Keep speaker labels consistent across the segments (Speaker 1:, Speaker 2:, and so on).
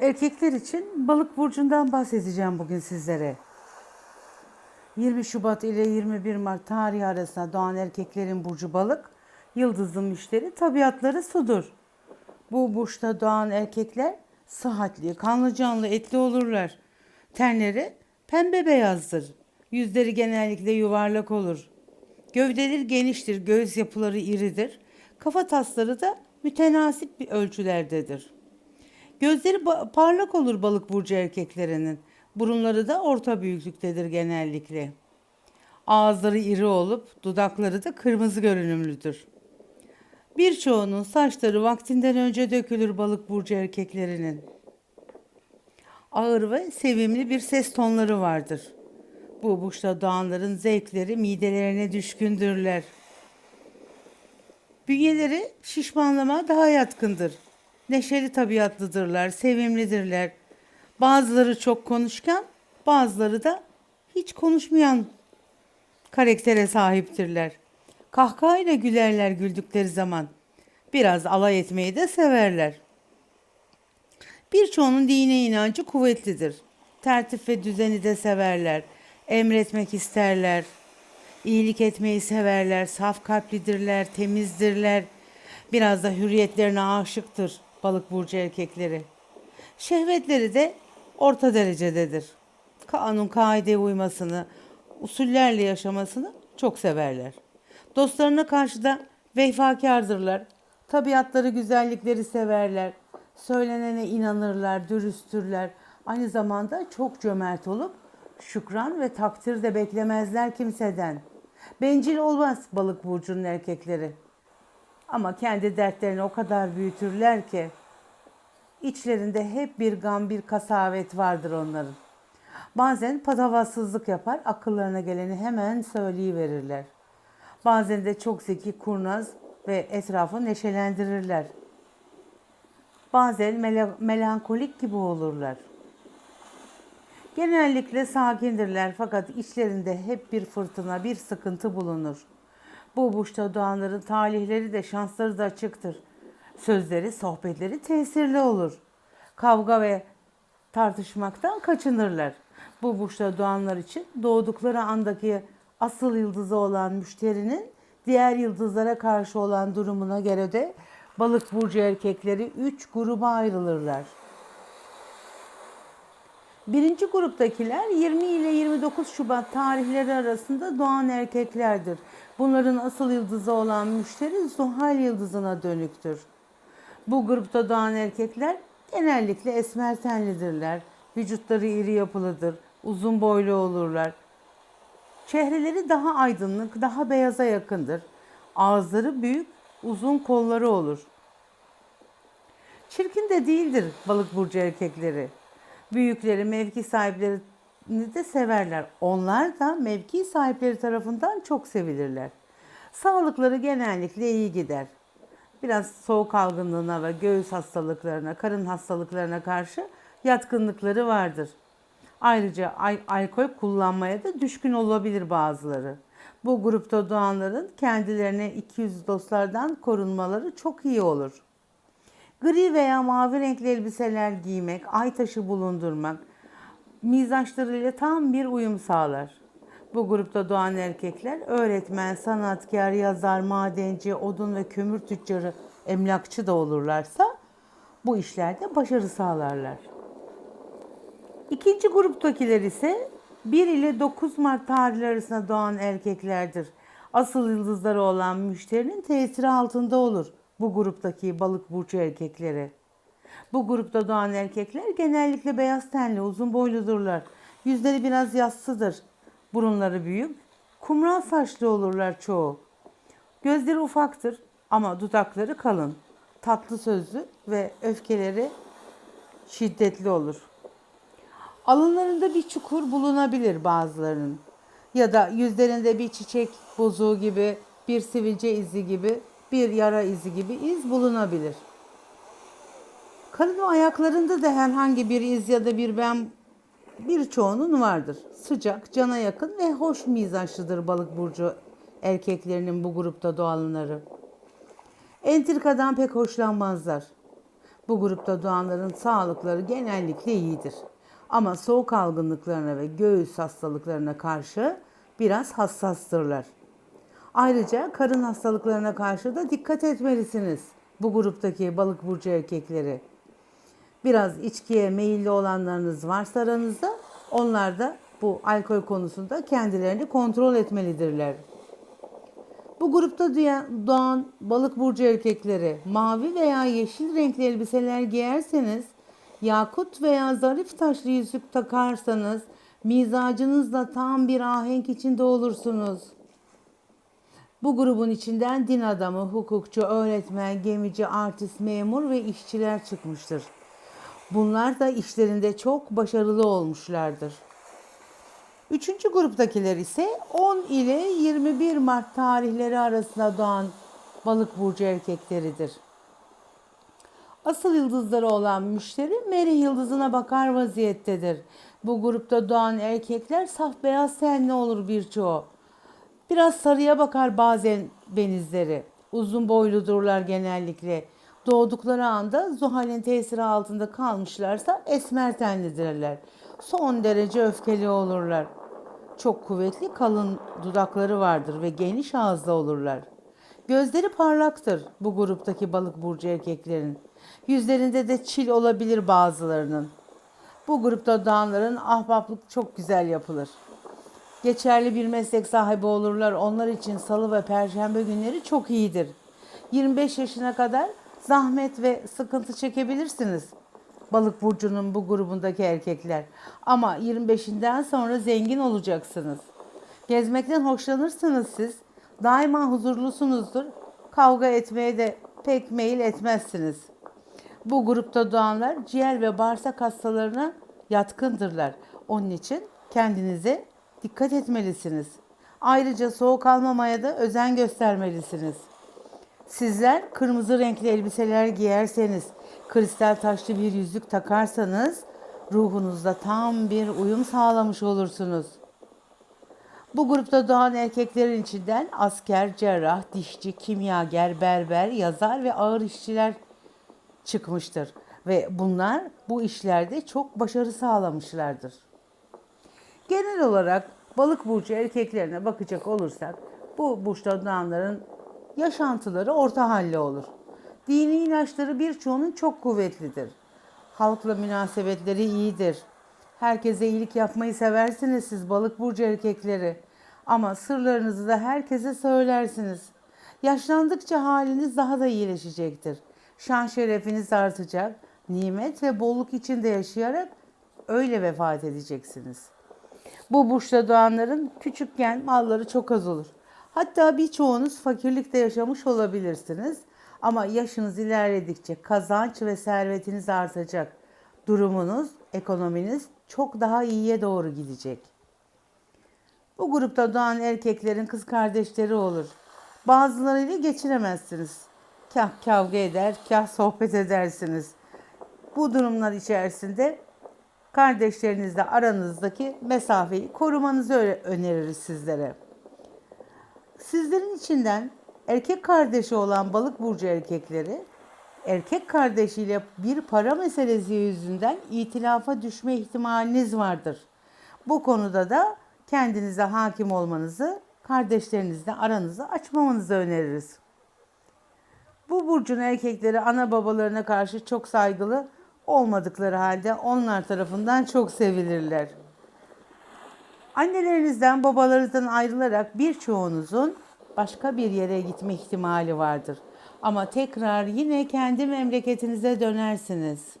Speaker 1: Erkekler için balık burcundan bahsedeceğim bugün sizlere. 20 Şubat ile 21 Mart tarihi arasında doğan erkeklerin burcu balık, yıldızlı müşteri, tabiatları sudur. Bu burçta doğan erkekler sıhhatli, kanlı canlı, etli olurlar. Tenleri pembe beyazdır. Yüzleri genellikle yuvarlak olur. Gövdeleri geniştir, göğüs yapıları iridir. Kafa tasları da mütenasip bir ölçülerdedir. Gözleri parlak olur balık burcu erkeklerinin. Burunları da orta büyüklüktedir genellikle. Ağızları iri olup dudakları da kırmızı görünümlüdür. Birçoğunun saçları vaktinden önce dökülür balık burcu erkeklerinin. Ağır ve sevimli bir ses tonları vardır. Bu burçta doğanların zevkleri midelerine düşkündürler. Bünyeleri şişmanlama daha yatkındır. Neşeli tabiatlıdırlar, sevimlidirler. Bazıları çok konuşkan, bazıları da hiç konuşmayan karaktere sahiptirler. Kahkahayla gülerler güldükleri zaman. Biraz alay etmeyi de severler. Birçoğunun dine inancı kuvvetlidir. Tertip ve düzeni de severler. Emretmek isterler. İyilik etmeyi severler. Saf kalplidirler, temizdirler. Biraz da hürriyetlerine aşıktır balık burcu erkekleri. Şehvetleri de orta derecededir. Kanun kaideye uymasını, usullerle yaşamasını çok severler. Dostlarına karşı da vefakardırlar. Tabiatları güzellikleri severler. Söylenene inanırlar, dürüsttürler. Aynı zamanda çok cömert olup şükran ve takdir de beklemezler kimseden. Bencil olmaz balık burcunun erkekleri. Ama kendi dertlerini o kadar büyütürler ki içlerinde hep bir gam, bir kasavet vardır onların. Bazen patavatsızlık yapar, akıllarına geleni hemen söyleyiverirler. Bazen de çok zeki, kurnaz ve etrafı neşelendirirler. Bazen mele- melankolik gibi olurlar. Genellikle sakindirler fakat içlerinde hep bir fırtına, bir sıkıntı bulunur. Bu burçta doğanların talihleri de şansları da açıktır. Sözleri, sohbetleri tesirli olur. Kavga ve tartışmaktan kaçınırlar. Bu burçta doğanlar için doğdukları andaki asıl yıldızı olan müşterinin diğer yıldızlara karşı olan durumuna göre de balık burcu erkekleri 3 gruba ayrılırlar. Birinci gruptakiler 20 ile 29 Şubat tarihleri arasında doğan erkeklerdir. Bunların asıl yıldızı olan müşteri Zuhal yıldızına dönüktür. Bu grupta doğan erkekler genellikle esmer tenlidirler. Vücutları iri yapılıdır, uzun boylu olurlar. Çehreleri daha aydınlık, daha beyaza yakındır. Ağızları büyük, uzun kolları olur. Çirkin de değildir balık burcu erkekleri. Büyükleri, mevki sahiplerini de severler. Onlar da mevki sahipleri tarafından çok sevilirler. Sağlıkları genellikle iyi gider. Biraz soğuk algınlığına ve göğüs hastalıklarına, karın hastalıklarına karşı yatkınlıkları vardır. Ayrıca al- alkol kullanmaya da düşkün olabilir bazıları. Bu grupta doğanların kendilerine 200 dostlardan korunmaları çok iyi olur. Gri veya mavi renkli elbiseler giymek, ay taşı bulundurmak mizaçlarıyla tam bir uyum sağlar. Bu grupta doğan erkekler öğretmen, sanatkar, yazar, madenci, odun ve kömür tüccarı, emlakçı da olurlarsa bu işlerde başarı sağlarlar. İkinci gruptakiler ise 1 ile 9 Mart tarihleri arasında doğan erkeklerdir. Asıl yıldızları olan müşterinin tesiri altında olur bu gruptaki balık burcu erkekleri. Bu grupta doğan erkekler genellikle beyaz tenli, uzun boyludurlar. Yüzleri biraz yassıdır. Burunları büyük, kumral saçlı olurlar çoğu. Gözleri ufaktır ama dudakları kalın. Tatlı sözlü ve öfkeleri şiddetli olur. Alınlarında bir çukur bulunabilir bazılarının. Ya da yüzlerinde bir çiçek bozuğu gibi, bir sivilce izi gibi, bir yara izi gibi iz bulunabilir. Karın ayaklarında da herhangi bir iz ya da bir ben birçoğunun vardır. Sıcak, cana yakın ve hoş mizaçlıdır balık burcu erkeklerinin bu grupta doğanları. Entrikadan pek hoşlanmazlar. Bu grupta doğanların sağlıkları genellikle iyidir. Ama soğuk algınlıklarına ve göğüs hastalıklarına karşı biraz hassastırlar. Ayrıca karın hastalıklarına karşı da dikkat etmelisiniz. Bu gruptaki balık burcu erkekleri. Biraz içkiye meyilli olanlarınız varsa aranızda onlar da bu alkol konusunda kendilerini kontrol etmelidirler. Bu grupta doğan balık burcu erkekleri mavi veya yeşil renkli elbiseler giyerseniz, yakut veya zarif taşlı yüzük takarsanız mizacınızla tam bir ahenk içinde olursunuz. Bu grubun içinden din adamı, hukukçu, öğretmen, gemici, artist, memur ve işçiler çıkmıştır. Bunlar da işlerinde çok başarılı olmuşlardır. Üçüncü gruptakiler ise 10 ile 21 Mart tarihleri arasında doğan balık burcu erkekleridir. Asıl yıldızları olan müşteri Meri yıldızına bakar vaziyettedir. Bu grupta doğan erkekler saf beyaz tenli olur birçoğu. Biraz sarıya bakar bazen benizleri. Uzun boyludurlar genellikle. Doğdukları anda Zuhal'in tesiri altında kalmışlarsa esmer tenlidirler. Son derece öfkeli olurlar. Çok kuvvetli kalın dudakları vardır ve geniş ağızda olurlar. Gözleri parlaktır bu gruptaki balık burcu erkeklerin. Yüzlerinde de çil olabilir bazılarının. Bu grupta doğanların ahbaplık çok güzel yapılır. Geçerli bir meslek sahibi olurlar. Onlar için salı ve perşembe günleri çok iyidir. 25 yaşına kadar zahmet ve sıkıntı çekebilirsiniz. Balık burcunun bu grubundaki erkekler. Ama 25'inden sonra zengin olacaksınız. Gezmekten hoşlanırsınız siz. Daima huzurlusunuzdur. Kavga etmeye de pek meyil etmezsiniz. Bu grupta doğanlar ciğer ve bağırsak hastalarına yatkındırlar. Onun için kendinize dikkat etmelisiniz. Ayrıca soğuk almamaya da özen göstermelisiniz. Sizler kırmızı renkli elbiseler giyerseniz, kristal taşlı bir yüzük takarsanız ruhunuzda tam bir uyum sağlamış olursunuz. Bu grupta doğan erkeklerin içinden asker, cerrah, dişçi, kimyager, berber, yazar ve ağır işçiler çıkmıştır ve bunlar bu işlerde çok başarı sağlamışlardır. Genel olarak balık burcu erkeklerine bakacak olursak bu burçta doğanların yaşantıları orta halli olur. Dini inançları birçoğunun çok kuvvetlidir. Halkla münasebetleri iyidir. Herkese iyilik yapmayı seversiniz siz balık burcu erkekleri. Ama sırlarınızı da herkese söylersiniz. Yaşlandıkça haliniz daha da iyileşecektir. Şan şerefiniz artacak. Nimet ve bolluk içinde yaşayarak öyle vefat edeceksiniz. Bu burçta doğanların küçükken malları çok az olur. Hatta birçoğunuz fakirlikte yaşamış olabilirsiniz. Ama yaşınız ilerledikçe kazanç ve servetiniz artacak. Durumunuz, ekonominiz çok daha iyiye doğru gidecek. Bu grupta doğan erkeklerin kız kardeşleri olur. Bazılarıyla geçiremezsiniz. Kah kavga eder, kah sohbet edersiniz. Bu durumlar içerisinde kardeşlerinizle aranızdaki mesafeyi korumanızı öneririz sizlere. Sizlerin içinden erkek kardeşi olan balık burcu erkekleri erkek kardeşiyle bir para meselesi yüzünden itilafa düşme ihtimaliniz vardır. Bu konuda da kendinize hakim olmanızı, kardeşlerinizle aranızı açmamanızı öneririz. Bu burcun erkekleri ana babalarına karşı çok saygılı olmadıkları halde onlar tarafından çok sevilirler. Annelerinizden, babalarınızdan ayrılarak birçoğunuzun başka bir yere gitme ihtimali vardır. Ama tekrar yine kendi memleketinize dönersiniz.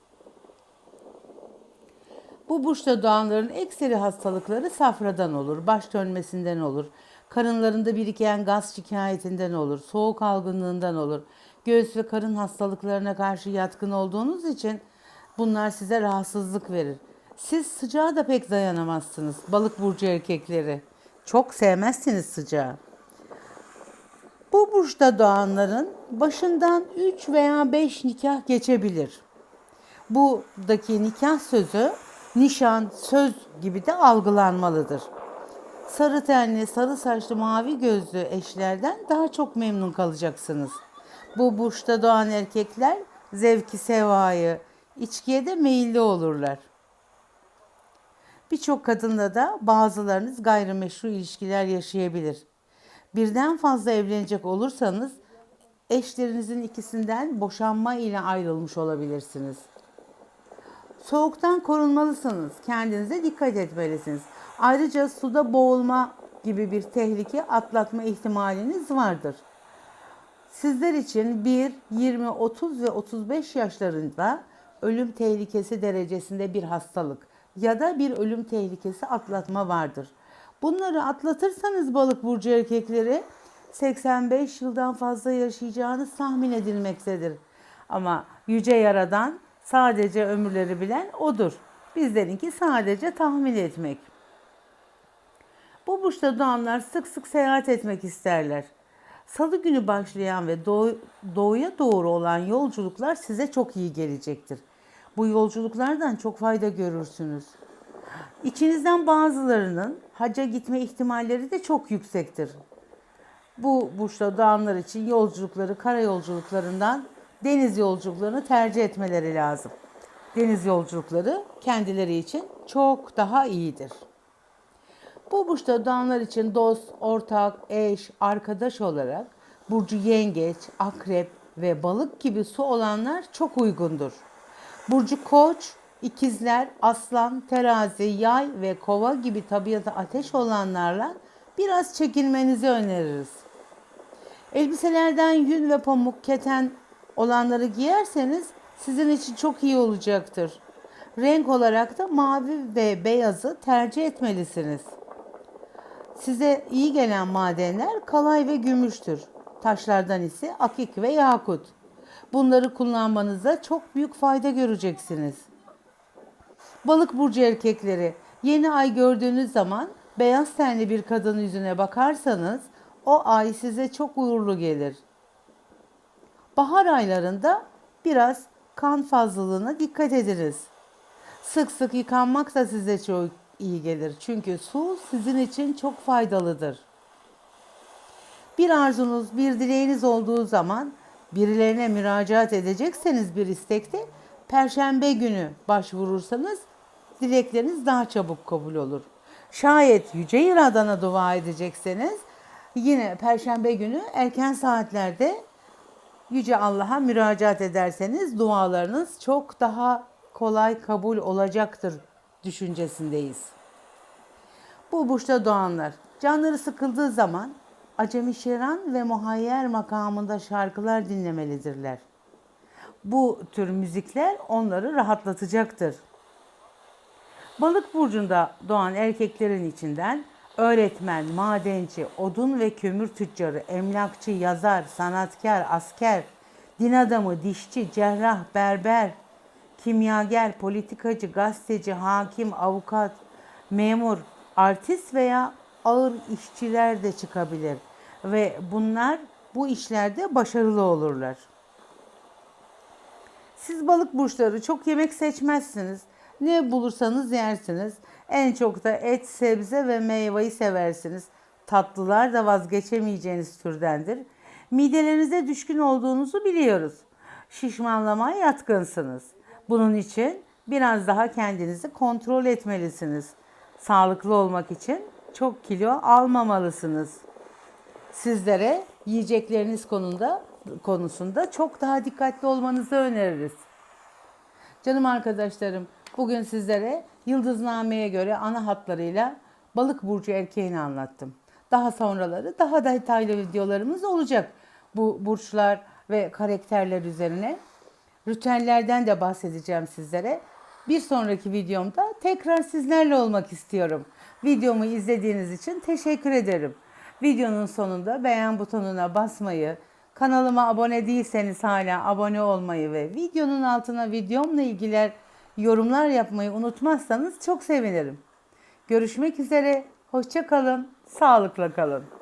Speaker 1: Bu burçta doğanların ekseri hastalıkları safradan olur, baş dönmesinden olur, karınlarında biriken gaz şikayetinden olur, soğuk algınlığından olur. Göğüs ve karın hastalıklarına karşı yatkın olduğunuz için bunlar size rahatsızlık verir. Siz sıcağa da pek dayanamazsınız balık burcu erkekleri. Çok sevmezsiniz sıcağı. Bu burçta doğanların başından 3 veya 5 nikah geçebilir. Buradaki nikah sözü nişan, söz gibi de algılanmalıdır. Sarı tenli, sarı saçlı, mavi gözlü eşlerden daha çok memnun kalacaksınız. Bu burçta doğan erkekler zevki sevayı, içkiye de meyilli olurlar. Birçok kadınla da bazılarınız gayrimeşru ilişkiler yaşayabilir. Birden fazla evlenecek olursanız eşlerinizin ikisinden boşanma ile ayrılmış olabilirsiniz. Soğuktan korunmalısınız. Kendinize dikkat etmelisiniz. Ayrıca suda boğulma gibi bir tehlike atlatma ihtimaliniz vardır. Sizler için 1, 20, 30 ve 35 yaşlarında ölüm tehlikesi derecesinde bir hastalık ya da bir ölüm tehlikesi atlatma vardır. Bunları atlatırsanız balık burcu erkekleri 85 yıldan fazla yaşayacağınız tahmin edilmektedir. Ama yüce yaradan sadece ömürleri bilen odur. Bizlerinki sadece tahmin etmek. Bu burçta doğanlar sık sık seyahat etmek isterler. Salı günü başlayan ve doğu, doğuya doğru olan yolculuklar size çok iyi gelecektir. Bu yolculuklardan çok fayda görürsünüz. İçinizden bazılarının hacca gitme ihtimalleri de çok yüksektir. Bu burçta doğanlar için yolculukları kara yolculuklarından deniz yolculuklarını tercih etmeleri lazım. Deniz yolculukları kendileri için çok daha iyidir. Bu burçta doğanlar için dost, ortak, eş, arkadaş olarak burcu yengeç, akrep ve balık gibi su olanlar çok uygundur. Burcu koç, ikizler, aslan, terazi, yay ve kova gibi tabiatı ateş olanlarla biraz çekinmenizi öneririz. Elbiselerden yün ve pamuk, keten olanları giyerseniz sizin için çok iyi olacaktır. Renk olarak da mavi ve beyazı tercih etmelisiniz. Size iyi gelen madenler kalay ve gümüştür. Taşlardan ise akik ve yakut. Bunları kullanmanıza çok büyük fayda göreceksiniz. Balık burcu erkekleri yeni ay gördüğünüz zaman beyaz tenli bir kadının yüzüne bakarsanız o ay size çok uğurlu gelir. Bahar aylarında biraz kan fazlalığına dikkat ediniz. Sık sık yıkanmak da size çok iyi gelir. Çünkü su sizin için çok faydalıdır. Bir arzunuz, bir dileğiniz olduğu zaman birilerine müracaat edecekseniz bir istekte perşembe günü başvurursanız dilekleriniz daha çabuk kabul olur. Şayet Yüce Yaradan'a dua edecekseniz yine perşembe günü erken saatlerde Yüce Allah'a müracaat ederseniz dualarınız çok daha kolay kabul olacaktır düşüncesindeyiz. Bu burçta doğanlar canları sıkıldığı zaman acemi şeran ve muhayyer makamında şarkılar dinlemelidirler. Bu tür müzikler onları rahatlatacaktır. Balık burcunda doğan erkeklerin içinden öğretmen, madenci, odun ve kömür tüccarı, emlakçı, yazar, sanatkar, asker, din adamı, dişçi, cerrah, berber, kimyager, politikacı, gazeteci, hakim, avukat, memur, artist veya ağır işçiler de çıkabilir ve bunlar bu işlerde başarılı olurlar. Siz balık burçları çok yemek seçmezsiniz. Ne bulursanız yersiniz. En çok da et, sebze ve meyveyi seversiniz. Tatlılar da vazgeçemeyeceğiniz türdendir. Midelerinize düşkün olduğunuzu biliyoruz. Şişmanlamaya yatkınsınız. Bunun için biraz daha kendinizi kontrol etmelisiniz. Sağlıklı olmak için çok kilo almamalısınız. Sizlere yiyecekleriniz konusunda konusunda çok daha dikkatli olmanızı öneririz. Canım arkadaşlarım, bugün sizlere Yıldızname'ye göre ana hatlarıyla balık burcu erkeğini anlattım. Daha sonraları daha da detaylı videolarımız olacak. Bu burçlar ve karakterler üzerine ritüellerden de bahsedeceğim sizlere. Bir sonraki videomda tekrar sizlerle olmak istiyorum. Videomu izlediğiniz için teşekkür ederim. Videonun sonunda beğen butonuna basmayı, kanalıma abone değilseniz hala abone olmayı ve videonun altına videomla ilgili yorumlar yapmayı unutmazsanız çok sevinirim. Görüşmek üzere, hoşça kalın, sağlıkla kalın.